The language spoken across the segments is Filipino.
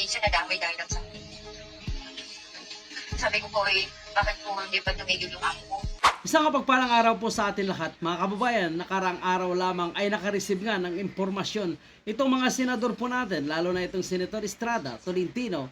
din siya nadamay dahil lang sa akin. Sabi ko po eh, bakit po hindi pa tumigil yung ako ko? Isang kapagpalang araw po sa atin lahat, mga kababayan, nakarang araw lamang ay nakareceive nga ng impormasyon itong mga senador po natin, lalo na itong Senator Estrada, Tolentino,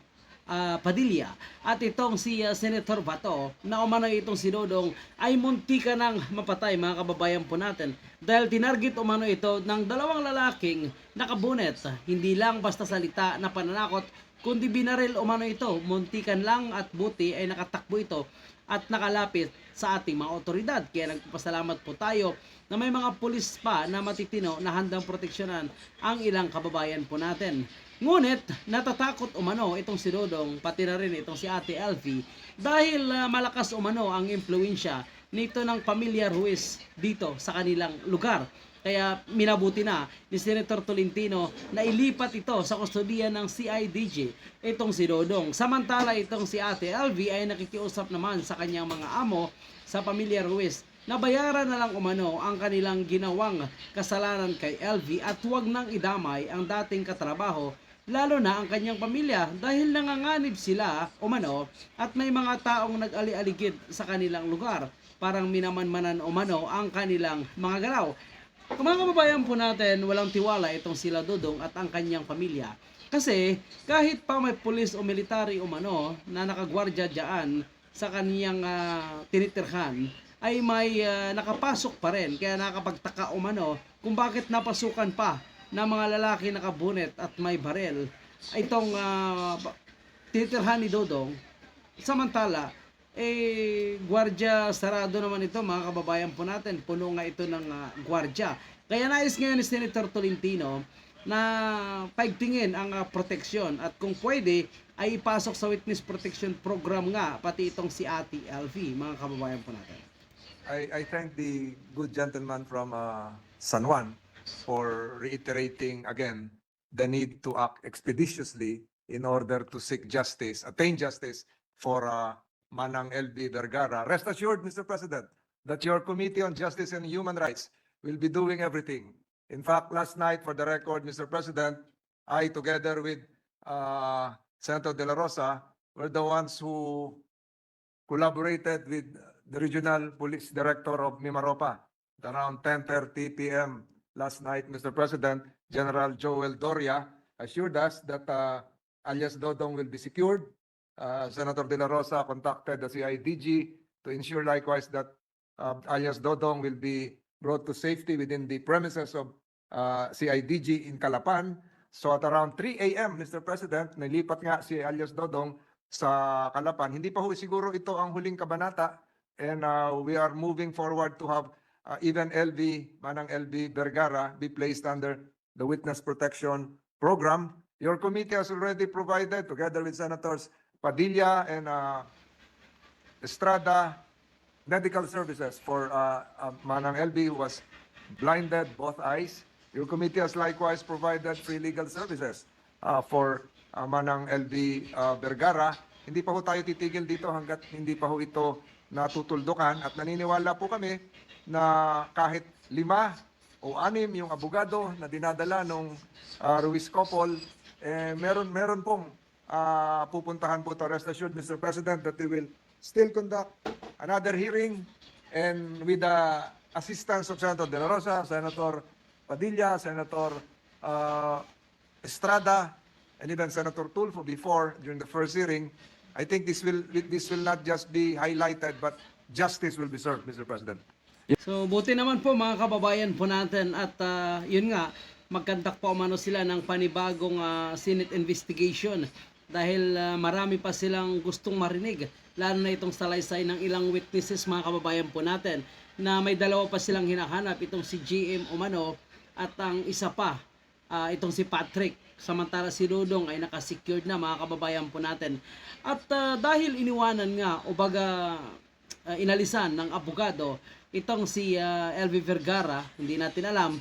ah, Padilla, at itong si ah, Senator Bato, na umano itong sinodong ay munti ka ng mapatay mga kababayan po natin. Dahil tinarget umano ito ng dalawang lalaking nakabunet, hindi lang basta salita na pananakot, kundi binaril umano ito, muntikan lang at buti ay nakatakbo ito at nakalapit sa ating mga otoridad. Kaya nagpapasalamat po tayo na may mga pulis pa na matitino na handang proteksyonan ang ilang kababayan po natin. Ngunit natatakot umano itong si Dodong pati na rin itong si Ate Elfie dahil ah, malakas umano ang impluensya nito ng pamilya Ruiz dito sa kanilang lugar. Kaya minabuti na ni Senator Tolentino na ilipat ito sa kustodiya ng CIDG itong si Dodong. Samantala itong si Ate LV ay nakikiusap naman sa kanyang mga amo sa pamilya Ruiz na bayaran na lang umano ang kanilang ginawang kasalanan kay LV at huwag nang idamay ang dating katrabaho lalo na ang kanyang pamilya dahil nanganganib sila umano at may mga taong nag-ali-aligid sa kanilang lugar parang minamanmanan umano ang kanilang mga galaw. Kung mga kababayan po natin, walang tiwala itong sila Dudong at ang kanyang pamilya. Kasi kahit pa may pulis o military umano na nakagwardya dyan sa kanyang ah, tinitirhan, ay may ah, nakapasok pa rin. Kaya nakapagtaka umano kung bakit napasukan pa ng mga lalaki nakabunet at may barel itong ba- tinitirhan ni Dodong. Samantala, eh, gwardya sarado naman ito mga kababayan po natin. Puno nga ito ng ah, gwardya. Kaya nais ngayon ni Senator Tolentino na paigtingin ang ah, proteksyon at kung pwede ay ipasok sa witness protection program nga pati itong si Ate LV mga kababayan po natin. I, I thank the good gentleman from uh, San Juan for reiterating again the need to act expeditiously in order to seek justice, attain justice for uh, Manang LB Vergara. Rest assured, Mr. President, that your Committee on Justice and Human Rights will be doing everything. In fact, last night, for the record, Mr. President, I, together with uh, Senator De La Rosa, were the ones who collaborated with the Regional Police Director of Mimaropa around 10:30 PM last night, Mr. President, General Joel Doria assured us that uh, alias Dodong will be secured. Uh, Senator De La Rosa contacted the CIDG to ensure likewise that uh, alias Dodong will be brought to safety within the premises of uh, CIDG in Calapan. So at around 3 AM, Mr. President, nilipat nga si alias Dodong sa Kalapan. Hindi pa ho siguro ito ang huling kabanata and uh, we are moving forward to have uh, even LV, Manang LV Vergara be placed under the Witness Protection Program. Your committee has already provided, together with Senators Padilla and uh, Estrada, medical services for uh, uh, Manang who was blinded both eyes. Your committee has likewise provided free legal services uh, for uh, Manang LV uh, Vergara. Hindi pa ho tayo titigil dito hanggat hindi pa ho ito natutuldukan at naniniwala po kami na kahit lima o anim yung abogado na dinadala nung uh, Ruiz Copol, eh, meron, meron pong uh, pupuntahan po to. Rest assured, Mr. President, that we will still conduct another hearing and with the assistance of Senator De La Rosa, Senator Padilla, Senator uh, Estrada, and even Senator Tulfo before during the first hearing, I think this will this will not just be highlighted, but justice will be served, Mr. President. So buti naman po mga kababayan po natin at ah, yun nga magkandak pa umano sila ng panibagong ah, Senate investigation dahil ah, marami pa silang gustong marinig lalo na itong salaysay ng ilang witnesses mga kababayan po natin na may dalawa pa silang hinahanap. Itong si GM umano at ang isa pa ah, itong si Patrick. Samantala si Dudong ay nakasecured na mga kababayan po natin. At ah, dahil iniwanan nga o baga uh, inalisan ng abogado itong si uh, LV Vergara, hindi natin alam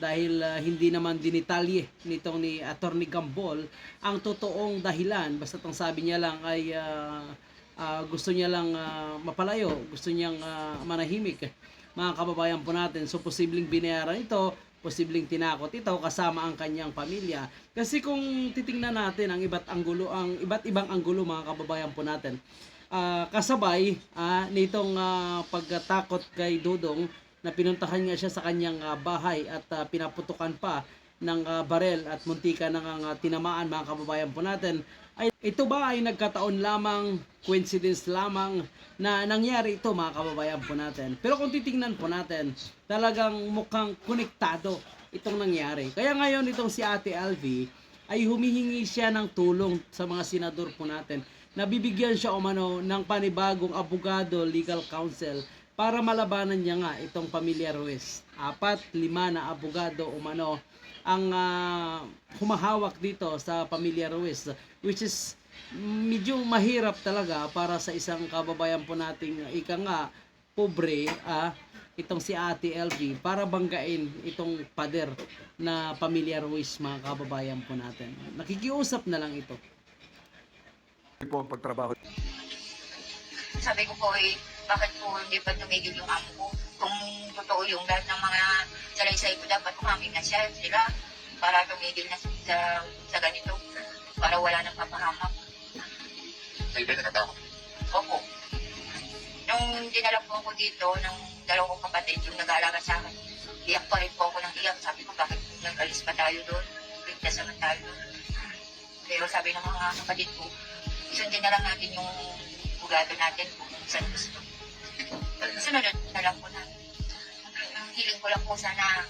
dahil uh, hindi naman dinitalye nitong ni Attorney Gambol ang totoong dahilan basta ang sabi niya lang ay uh, uh, gusto niya lang uh, mapalayo, gusto niyang uh, manahimik mga kababayan po natin. So posibleng binayaran ito posibleng tinakot ito kasama ang kanyang pamilya. Kasi kung titingnan natin ang iba't anggulo, ang iba't ibang anggulo mga kababayan po natin, ah, kasabay ah, nitong ah, pagtakot kay Dudong na pinuntahan nga siya sa kanyang ah, bahay at ah, pinaputukan pa ng ah, barel at muntika ng ah, tinamaan mga kababayan po natin. Ay ito ba ay nagkataon lamang coincidence lamang na nangyari ito mga kababayan po natin? Pero kung titingnan po natin talagang mukhang konektado itong nangyari. Kaya ngayon itong si Ate LV ay humihingi siya ng tulong sa mga senador po natin. Na bibigyan siya umano ng panibagong abogado legal counsel para malabanan niya nga itong pamilya Ruiz. Apat, lima na abogado umano ang ah, humahawak dito sa pamilya Ruiz which is medyo mahirap talaga para sa isang kababayan po nating ika nga pobre ah, itong si Ate LV para banggain itong pader na pamilya Ruiz mga kababayan po natin. Nakikiusap na lang ito. po ang pagtrabaho. Sabi ko po eh, bakit po hindi pa tumigil yung amo ko? Kung totoo yung lahat ng mga salaysay ko, dapat umamin na siya, sila, para tumigil na sa, sa ganito, para wala nang papahamak. Ay, ba natatakot? Opo. Nung dinala po ako dito, ng dalawang kapatid, yung nag-aalaga sa akin, iyak pa rin po ako ng iyak. Sabi ko, bakit nag-alis pa tayo doon? Ligtas naman tayo doon. Pero sabi ng mga kapatid ko, sundin na lang natin yung bugado natin kung saan gusto. Sunod na lang po na. Ang hiling ko lang po sana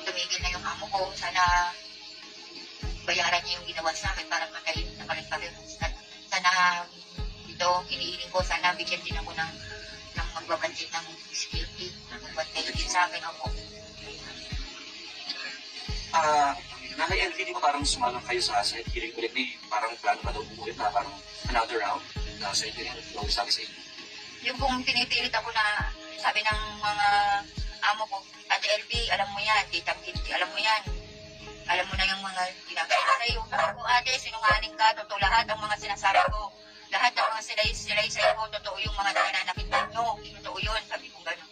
tumigil na yung amo ko. Sana bayaran niya yung ginawa sa akin para patayin na rin pa rin. Sana ito, kinihiling ko, sana bigyan din ako ng, ng magbabantin ng security. Magbantay din sa akin ako. Ah, Nanay LV, di ba parang sumalang kayo sa Senate hearing ulit ni parang plano pa daw ulit na parang another round na Senate hearing daw sabi sa inyo. Yung kung pinipilit ako na sabi ng mga amo ko, Ate LB, alam mo yan, Tita Kitty, alam mo yan. Alam mo na yung mga ginagawa sa'yo. Sabi ko, ate, sinungaling ka, totoo lahat ang mga sinasabi ko. Lahat ng mga silay, silay sa'yo ko, totoo yung mga nananakit mo. Totoo yun, sabi ko gano'n.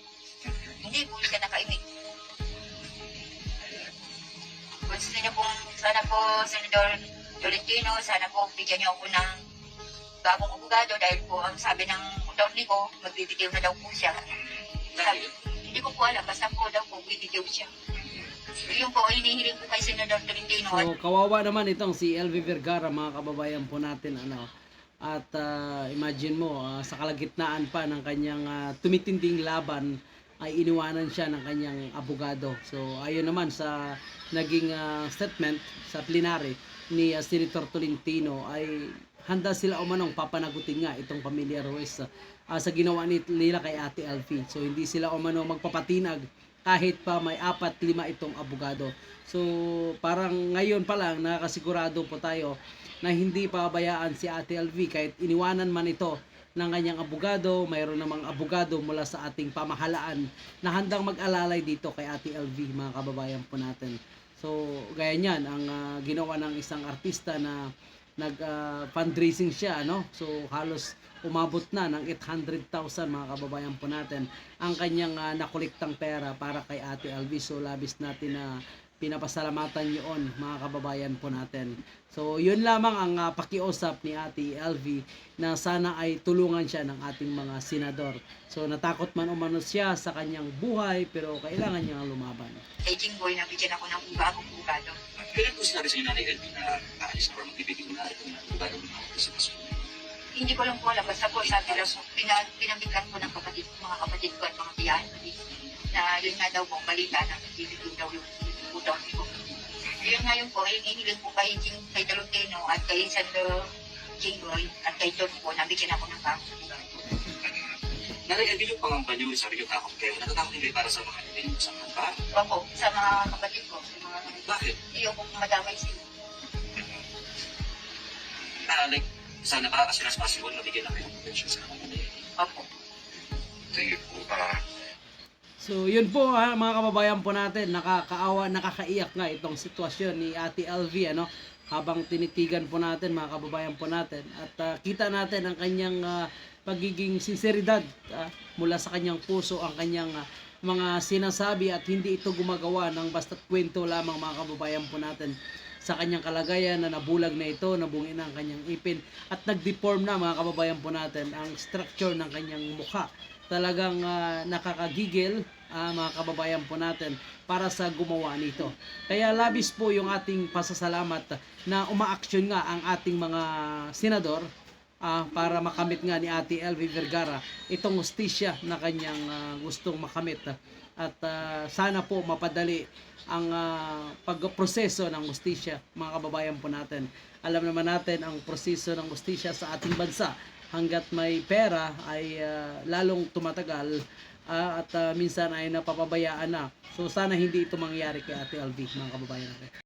Hindi po siya nakaimik. Gusto niyo pong, sana po, Senador Tolentino, sana po bigyan niyo ako ng bagong abogado dahil po ang sabi ng attorney ko, magbibitiw na daw po siya. Sabi, hindi ko po alam, basta po daw po bibitiw siya. Yun po, hinihiling ko kay Senador Tolentino. So, kawawa naman itong si LV Vergara, mga kababayan po natin, ano. At ah, imagine mo, ah, sa kalagitnaan pa ng kanyang ah, tumitinding laban, ay iniwanan siya ng kanyang abogado. So, ayon naman sa naging ah, statement sa plenary ni ah, Senator Tolentino ay handa sila umanong papanagutin nga itong pamilya Ruiz ah, sa ginawa ni- nila kay Ate Alfie. So, hindi sila umano magpapatinag kahit pa may apat, lima itong abogado. So, parang ngayon pa lang nakakasigurado po tayo na hindi pabayaan si Ate LV kahit iniwanan man ito ng kanyang abogado, mayroon namang abogado mula sa ating pamahalaan na handang mag-alalay dito kay Ate LV, mga kababayan po natin. So, gaya niyan, ang ah, ginawa ng isang artista na nag ah, fundraising siya, no? So, halos umabot na ng 800,000 mga kababayan po natin ang kanyang ah, nakolektang pera para kay Ate LV. So, labis natin na pinapasalamatan yun mga kababayan po natin. So, yun lamang ang ah, pakiusap ni Ate LV na sana ay tulungan siya ng ating mga senador. So, natakot man umano siya sa kanyang buhay pero kailangan niyang lumaban. Kay Jingboy, nabigyan ako ng bagong abogado. Kailan po sinabi sa inyo Nanay LV na aalis na or magbibigay na ito na lugar ng mga Hindi ko lang po alam, basta po sabi lang, pinamiglan ko ng kapatid, mga kapatid ko at mga din, na yun nga daw po, balita na nagbibigay daw yung. Yun nga yun po, ay hinihiling ko kay, Jing, kay Talutino at kay Sandro Jingboy at kay John po, nabigyan ako ng abogado. Nanay LV, yung pangamba niyo, sabi niyo takot kayo. Natatakot niyo para sa mga hindi sa mga ba? Opo, sa mga kapatid ko, sa mga Bakit? iyo ko madamay sila. Ah, like, sana ba as soon as possible mabigyan na kayo ng attention sa mga Nanay? Opo. Sige po, ah, So, yun po ha, mga kababayan po natin, nakakaawa, nakakaiyak nga itong sitwasyon ni Ate LV, ano, habang tinitigan po natin, mga kababayan po natin. At ah, kita natin ang kanyang ah, pagiging sinseridad ah, mula sa kanyang puso, ang kanyang ah, mga sinasabi at hindi ito gumagawa ng basta't kwento lamang mga kababayan po natin sa kanyang kalagayan na nabulag na ito, nabungin na ang kanyang ipin at nag-deform na mga kababayan po natin ang structure ng kanyang mukha. Talagang ah, nakakagigil ah, mga kababayan po natin para sa gumawa nito. Kaya labis po yung ating pasasalamat na umaaksyon nga ang ating mga senador ah, para makamit nga ni Ate LV Vergara itong hustisya na kanyang ah, gustong makamit. At ah, sana po mapadali ang ah, pagproseso ng hustisya mga kababayan po natin. Alam naman natin ang proseso ng hustisya sa ating bansa hanggat may pera ay ah, lalong tumatagal ah, at ah, minsan ay napapabayaan na. So sana hindi ito mangyari kay Ate LV mga kababayan natin.